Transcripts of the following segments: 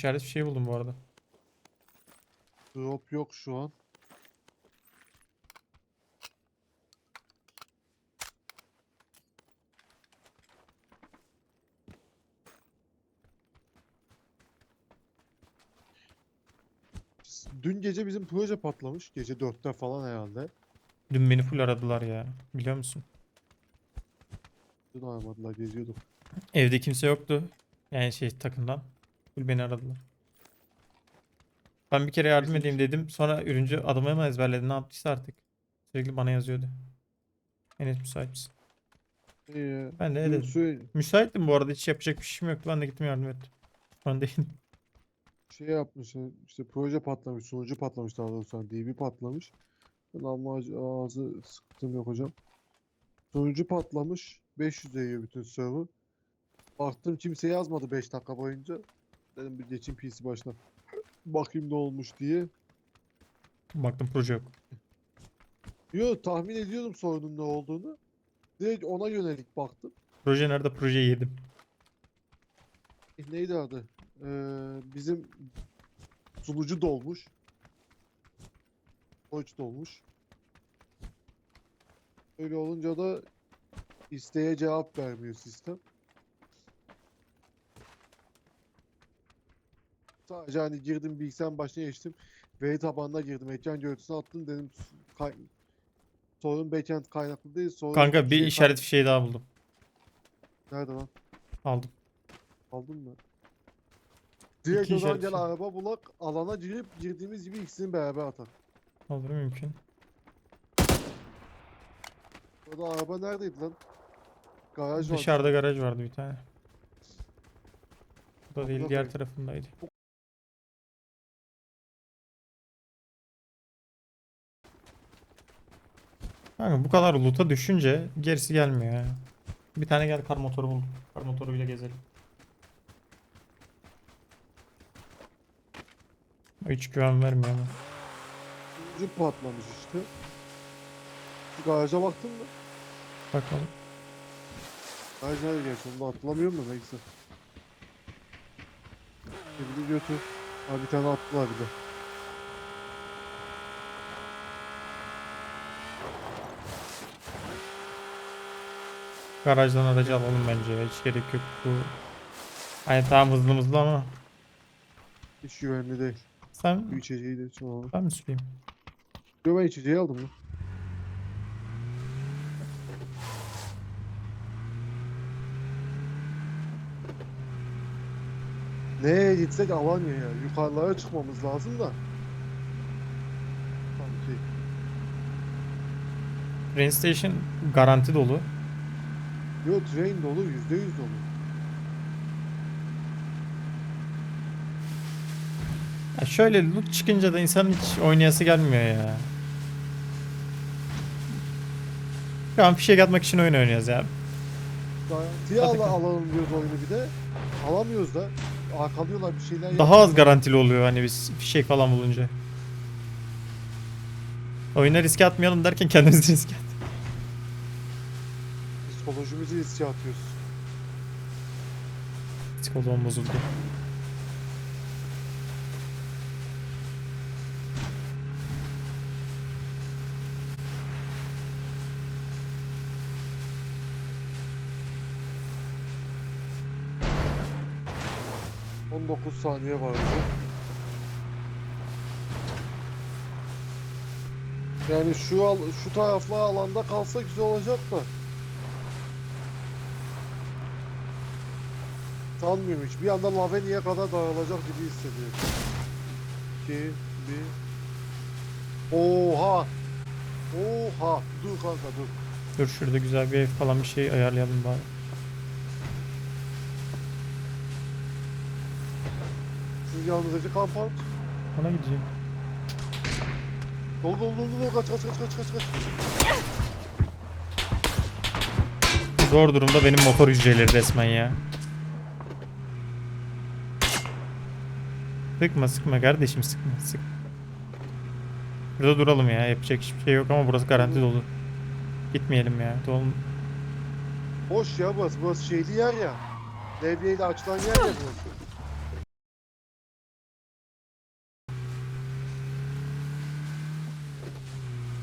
İşaret bir şey buldum bu arada. Drop yok şu an. Dün gece bizim proje patlamış. Gece 4'te falan herhalde. Dün beni full aradılar ya. Biliyor musun? Dün aramadılar geziyorduk. Evde kimse yoktu. Yani şey takımdan. Full beni aradılar. Ben bir kere yardım edeyim dedim. Sonra ürüncü adımı mı ezberledi ne yaptıysa artık. Sürekli bana yazıyordu. Enes müsait misin? Ee, Ben de dedim. sü- Müsaittim bu arada hiç yapacak bir şeyim yoktu. Ben de gittim yardım ettim. Sonra değil. şey yapmış işte proje patlamış sunucu patlamış daha doğrusu hani DB patlamış ben ağzı- ağzı sıktım yok hocam sunucu patlamış 500 yiyor bütün server baktım kimse yazmadı 5 dakika boyunca dedim bir geçeyim PC başına bakayım ne olmuş diye Baktım proje yok. yo tahmin ediyordum sorunun ne olduğunu direkt ona yönelik baktım Proje nerede? Projeyi yedim. Eh, neydi adı Ee, bizim sunucu dolmuş Koç dolmuş. Öyle olunca da isteğe cevap vermiyor sistem. Sadece hani girdim bilgisayarın başına geçtim. Veri tabanına girdim. Ekran görüntüsünü attım dedim. kay- sorun backend kaynaklı değil. Sorun Kanka bir şey işaret bir şey daha buldum. Nerede lan? Aldım. Aldın mı? Direkt İki o zaman işaret gel şey. araba bulak alana girip girdiğimiz gibi ikisini beraber atar. Olur mümkün. Orada araba neredeydi lan? Garaj var. Dışarıda garaj vardı bir tane. Bu da değil diğer tarafındaydı. Kanka bu kadar loot'a düşünce gerisi gelmiyor ya. Bir tane gel kar motoru buldum. Kar motoruyla gezelim. Hiç güven vermiyor ama. Sunucu patlamış işte. Şu garaja baktın mı? Bakalım. Garaj nerede gerçi onu da hatırlamıyorum da neyse. Şimdi götür. Ha bir tane attılar bir de. Garajdan aracı alalım bence ya. Hiç gerek yok bu. Hani tamam hızlı hızlı ama. Hiç güvenli değil. Sen Bu içeceği de için alalım. ben mi süreyim? Yo ben içeceği aldım lan. Nereye gitsek Alanya'ya. Yukarılara çıkmamız lazım da. Sanki. Train Station garanti dolu. Yo train dolu, yüzde yüz dolu. Ya şöyle loot çıkınca da insanın hiç oynayası gelmiyor ya. Şu an fişek atmak için oyun oynuyoruz ya. Garantiye al alalım diyoruz oyunu bir de. Alamıyoruz da. Arkalıyorlar bir şeyler Daha az garantili oluyor hani biz fişek falan bulunca. Oyuna riske atmayalım derken kendimizi riske at. Psikolojimizi riske atıyoruz. Psikoloğum bozuldu. Hı. 19 saniye var. Yani şu al şu taraflı alanda kalsa güzel olacak da. Sanmıyorum hiç. Bir anda Lavenia'ya kadar dağılacak gibi hissediyorum. 2 1 Oha! Oha! Dur kanka dur. Dur şurada güzel bir ev falan bir şey ayarlayalım bari. Şu yanındaki kampant. Ona gideceğim. Dolu dolu dolu dolu kaç kaç kaç kaç kaç kaç. Zor durumda benim motor hücreleri resmen ya. Sıkma sıkma kardeşim sıkma sıkma. Burada duralım ya yapacak hiçbir şey yok ama burası garanti dolu. Gitmeyelim ya. Dolu. Boş ya burası. Burası şeyli yer ya. Devriyeyle açılan yer ya burası.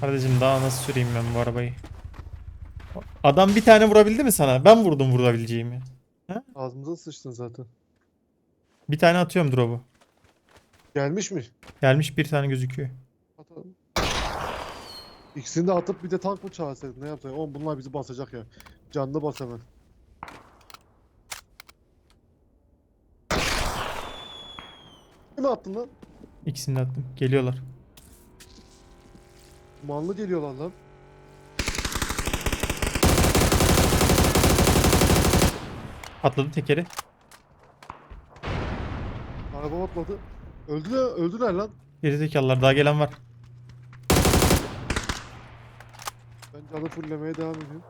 Kardeşim daha nasıl süreyim ben bu arabayı? Adam bir tane vurabildi mi sana? Ben vurdum vurabileceğimi. He? Ağzımıza sıçtın zaten. Bir tane atıyorum drop'u. Gelmiş mi? Gelmiş bir tane gözüküyor. Atalım. İkisini de atıp bir de tank mı çağırsaydık ne yapsaydık? Oğlum bunlar bizi basacak ya. Canlı bas hemen. Kimi attın lan? İkisini de attım. Geliyorlar. Dumanlı geliyorlar lan. Atladı tekeri. Araba atladı. Öldüler, öldüler lan. Gerizekalılar daha gelen var. Ben canı fullemeye devam ediyorum.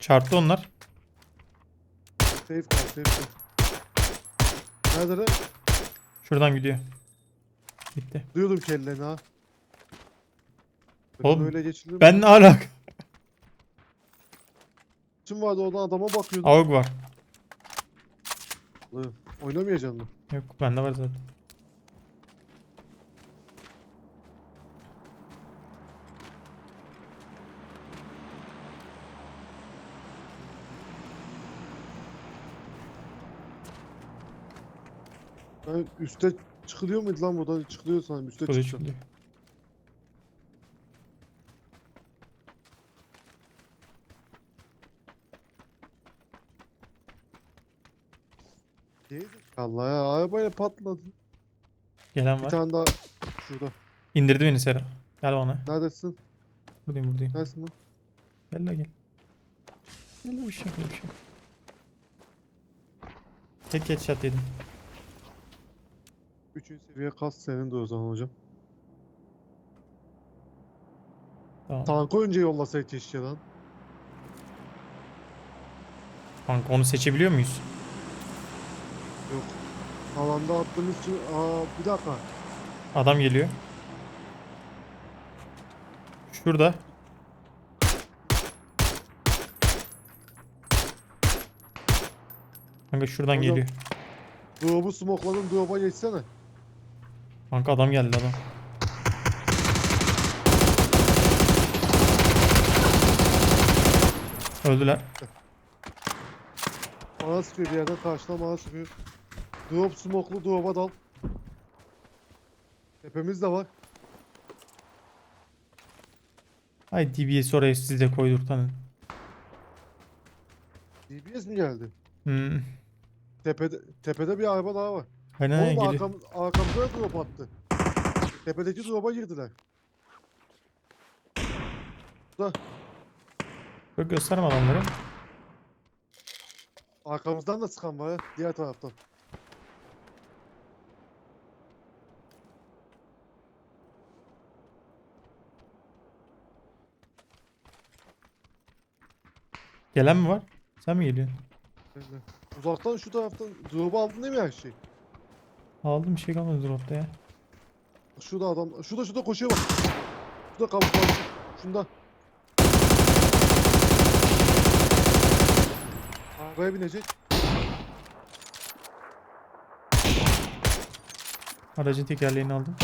Çarptı onlar. Safe kal, safe kal. Nerede lan? Şuradan gidiyor. Bitti. Duyuyordum kelleni ha. Oğlum, böyle geçilir mi? Ben ne alak? Kim vardı oradan adama bakıyordum. Avuk var. Lan, Oynamayacağım mı? Yok bende var zaten. Ben üste çıkılıyor muydu lan buradan? Çıkılıyor sanırım. Üste çıktı. gidiyor. Allah ya arabayla patladı. Gelen Bir var. tane daha şurada. İndirdi beni Sera. Gel bana. Neredesin? Buradayım buradayım. Neredesin lan? Gel la gel. Gel la bir şey yok bir şey yok. Tek headshot yedim. Üçüncü seviye kas senin de o zaman hocam. Tamam. Tankı önce yollasak keşke lan. Kanka onu seçebiliyor muyuz? Yok. Alanda attığımız için... Aa bir dakika. Adam geliyor. Şurada. Kanka şuradan Hocam. geliyor. Drop'u smokladım. Drop'a geçsene. Kanka adam geldi adam. Öldüler. Bana sıkıyor bir yerden karşıdan bana sıkıyor. Drop smoklu drop'a dal. Tepemiz de var. Ay DBS oraya size koydurtanın. DBS mi geldi? Hmm. Tepede, tepede bir araba daha var. Aynen Oğlum geliyor. arkam, arkamıza da drop attı. Tepedeki drop'a girdiler. Da Yok gösterme adamları. arkamızdan da sıkan var ya diğer taraftan. Gelen mi var? Sen mi geliyorsun? Uzaktan şu taraftan drop'u aldın değil mi her şey? Aldım bir şey kalmadı dropta ya. Şurada adam, şurada şurada koşuyor bak. Şurada kapı Şunda. Arabaya binecek. Aracın tekerleğini aldım.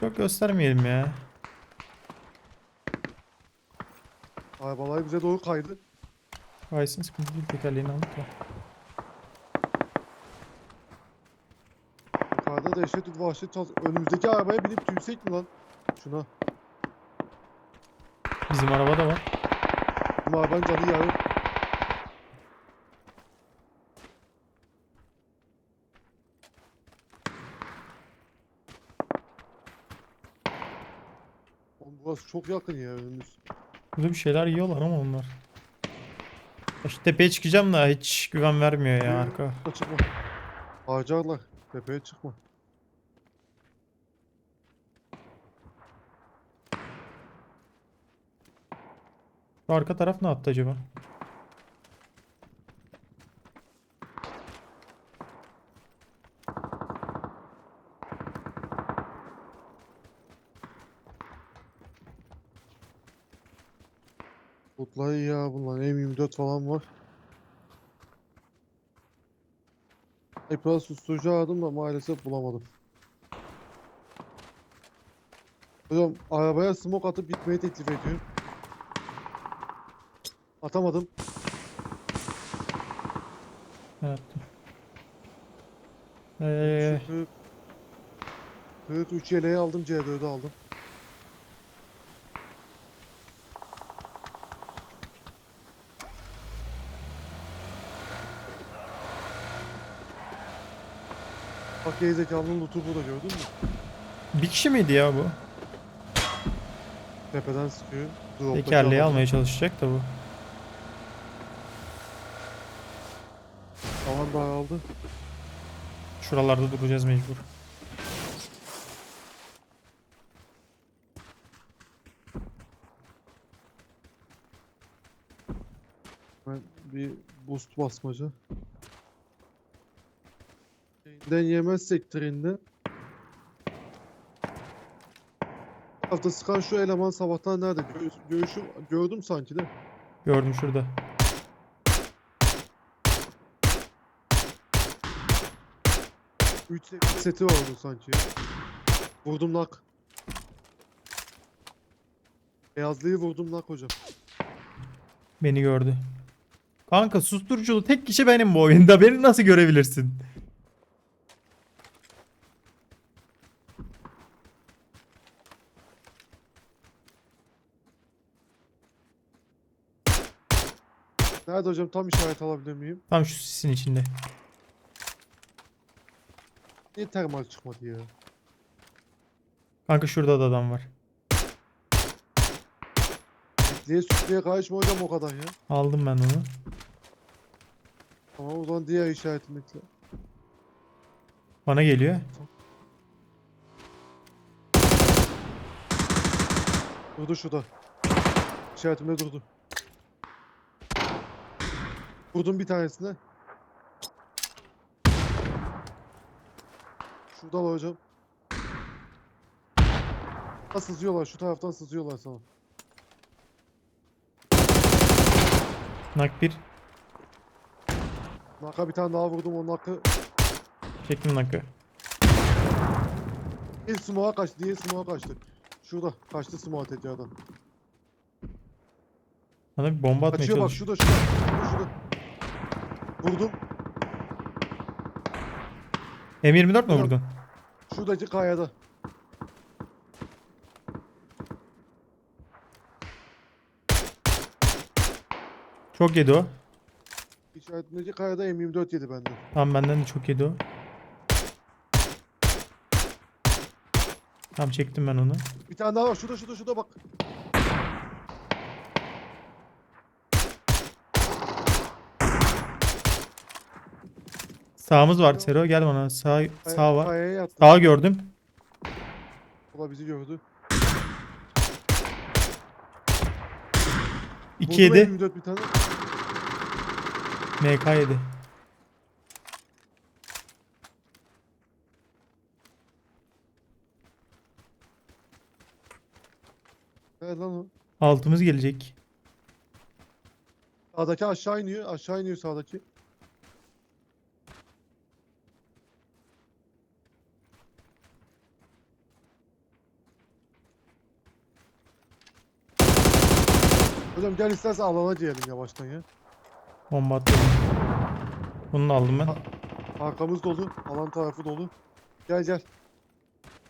Çok göstermeyelim ya. Arabalar bize doğru kaydı. Kaysın sıkıntı değil tekerleğini aldık ya. Yukarıda dehşet vahşet çal. Önümüzdeki arabaya binip tüysek mi lan? Şuna. Bizim araba da var. Bu arabanın canı yarım. Oğlum burası çok yakın ya önümüz. Burada bir şeyler yiyorlar ama onlar. Şu tepeye çıkacağım da hiç güven vermiyor ya arka. Çıkma. Harcarlar. Tepeye çıkma. Şu arka taraf ne yaptı acaba? İyi ya bunlar. M24 falan var. Sniper'a susturucu aradım da maalesef bulamadım. Hocam arabaya smoke atıp gitmeyi teklif ediyorum. Atamadım. Attım. Ee, Şu 40 43 yeleği aldım, C4'ü aldım. Bak gerizekalının lootu burada gördün mü? bir kişi miydi ya bu? Tepeden sıkıyor. Drop'taki Tekerleği almaya çalışacak da bu. Alan da aldı. Şuralarda duracağız mecbur. Ben bir boost basmaca. Şeyinden yemezsek trinde. Hafta sıkan şu eleman sabahtan nerede? Gö görüşüm gördüm sanki de. Gördüm şurada. Üç se- seti vardı sanki. Vurdum nak. Beyazlıyı vurdum nak hocam. Beni gördü. Kanka susturuculu tek kişi benim bu oyunda. Beni nasıl görebilirsin? Nerede hocam tam işaret alabilir miyim? Tam şu sisin içinde. Niye termal çıkmadı ya? Kanka şurada da adam var. Niye sütlüye karışma hocam o kadar ya? Aldım ben onu. Tamam o zaman diğer işaretimdekiler. Bana geliyor. Durdu şurada. İşaretimde durdu. Vurdum bir tanesine. Şurada var hocam. Ha, sızıyorlar şu taraftan sızıyorlar sana. Nak bir. Naka bir tane daha vurdum onun hakkı. Çektim nakı. Bir smoke'a kaçtı, diğer smoke'a kaçtı. Şurada kaçtı smoke tekrardan. Bana bir bomba atmaya Kaçıyor bak çalışıyor. şurada şurada. Şurada şurada. Vurdum. M24 mi Ulan. vurdun? Şuradaki kayada. Çok yedi o. İşaretimdeki kayada M24 yedi benden. Tamam benden de çok yedi o. Tamam çektim ben onu. Bir tane daha var. Şurada şurada şurada bak. Sağımız var Sero gel bana. Sağ, sağ var. Kayaya yattı. Sağ gördüm. O da bizi gördü. 2 yedi. Vurdum M24 bir tane. MK yedi. Evet lan o. Altımız gelecek. Sağdaki aşağı iniyor. Aşağı iniyor sağdaki. Hocam gel istersen alana diyelim yavaştan ya. Bomba attım. Bunu da aldım ben. Arkamız dolu. Alan tarafı dolu. Gel gel.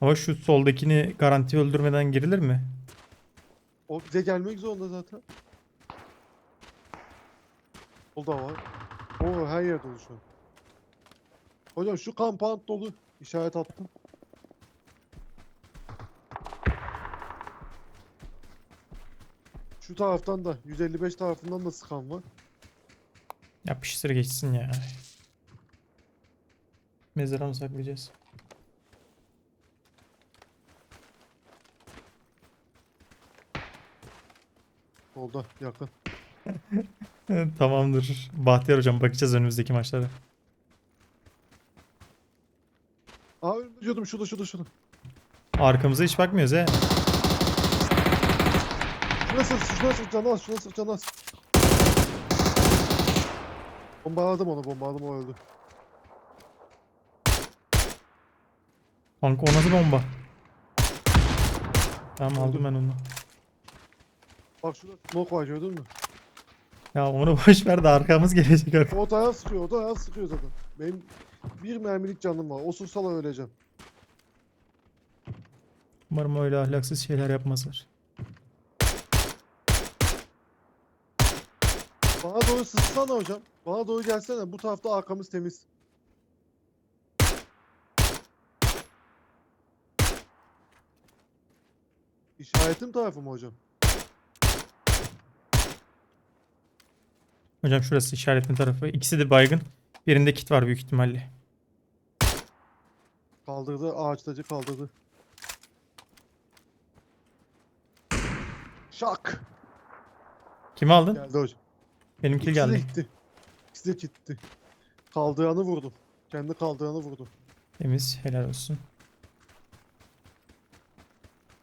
Ama şu soldakini garanti öldürmeden girilir mi? O bize gelmek zorunda zaten. O da var. O her yer dolu şu an. Hocam şu compound dolu. İşaret attım. Şu taraftan da 155 tarafından da sıkan var. Yapıştır geçsin ya. Mezara mı saklayacağız? Solda yakın. Tamamdır. Bahtiyar hocam bakacağız önümüzdeki maçlara. Aa diyordum şurada şurada şurada. Arkamıza hiç bakmıyoruz he. Şuna sık canı az şuna sık canı az. Bombaladım onu bombaladım o öldü. Kanka o nasıl bomba? Tamam aldım ben onu. Bak şurada smoke var gördün mü? Ya onu boş ver de arkamız gelecek arka. O dayan sıkıyor, o dayan sıkıyor zaten. Benim bir mermilik canım var. O sursala öleceğim. Umarım öyle ahlaksız şeyler yapmazlar. Bana doğru sıksana hocam. Bana doğru gelsene. Bu tarafta arkamız temiz. İşaretim tarafı mı hocam? Hocam şurası işaretin tarafı. İkisi de baygın. Birinde kit var büyük ihtimalle. Kaldırdı, ağaçtacı kaldırdı. Şak! Kimi aldın? Geldi hocam. Benimki İkisi de geldi. gitti. İkisi de gitti. Kaldıranı vurdum. Kendi kaldıranı vurdum. Temiz. Helal olsun.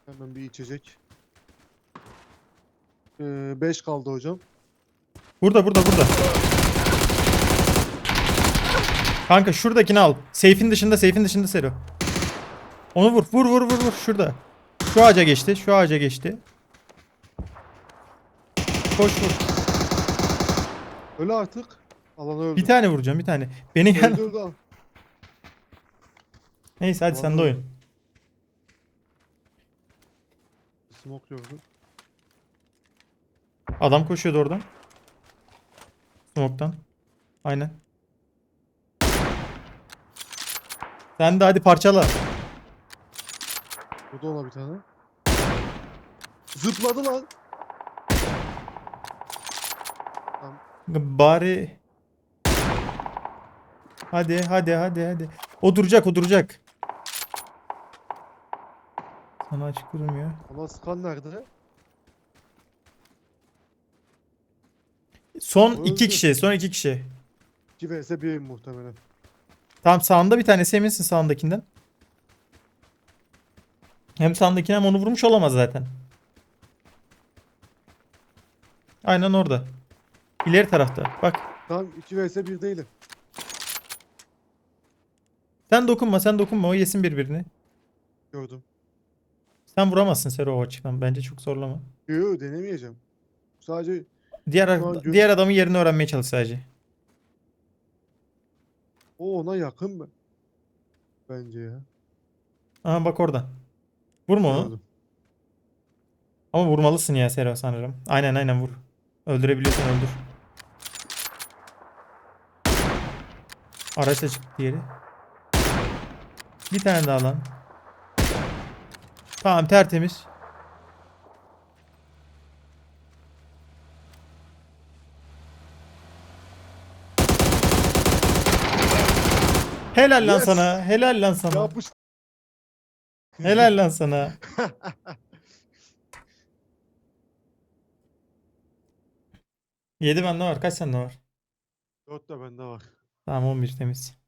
Hemen bir içecek. 5 kaldı hocam. Burada burada burada. Kanka şuradakini al. Seyfin dışında seyfin dışında Sero. Onu vur vur vur vur vur şurada. Şu ağaca geçti. Şu ağaca geçti. Koş vur. Öyle artık. Alanı öldü. Bir tane vuracağım bir tane. Beni gel. Öldü öldü al. Neyse hadi sen de oyun. Smoke gördüm. Adam koşuyordu oradan. Smoke'tan. Aynen. Sen de hadi parçala. Burada ona bir tane. Zıpladı lan. Bari Hadi hadi hadi hadi. O duracak o duracak. Sana açık durmuyor. Ama sıkan nerede? Son Öldü. iki kişi. Son iki kişi. 2 vs 1 muhtemelen. Tam sağında bir tanesi eminsin sağındakinden. Hem sağındakine hem onu vurmuş olamaz zaten. Aynen orada. İleri tarafta. Bak. Tam 2 vs 1 değilim. Sen dokunma sen dokunma o yesin birbirini. Gördüm. Sen vuramazsın Sero o açıktan. Bence çok zorlama. Yo denemeyeceğim. Sadece Diğer Şu an gö- diğer adamın yerini öğrenmeye çalış sadece. o ona yakın mı? Bence ya. Aha bak orada. Vurma onu. Gördüm. Ama vurmalısın ya Sero sanırım. Aynen aynen vur. Öldürebiliyorsan öldür. Araçla çıktı diğeri. Bir tane daha lan. Tamam tertemiz. Helal lan Yes. sana. Helal lan sana. Yapış. Helal lan sana. Yedi bende var. Kaç sende var? 4 de bende var. Tamam 11 temiz.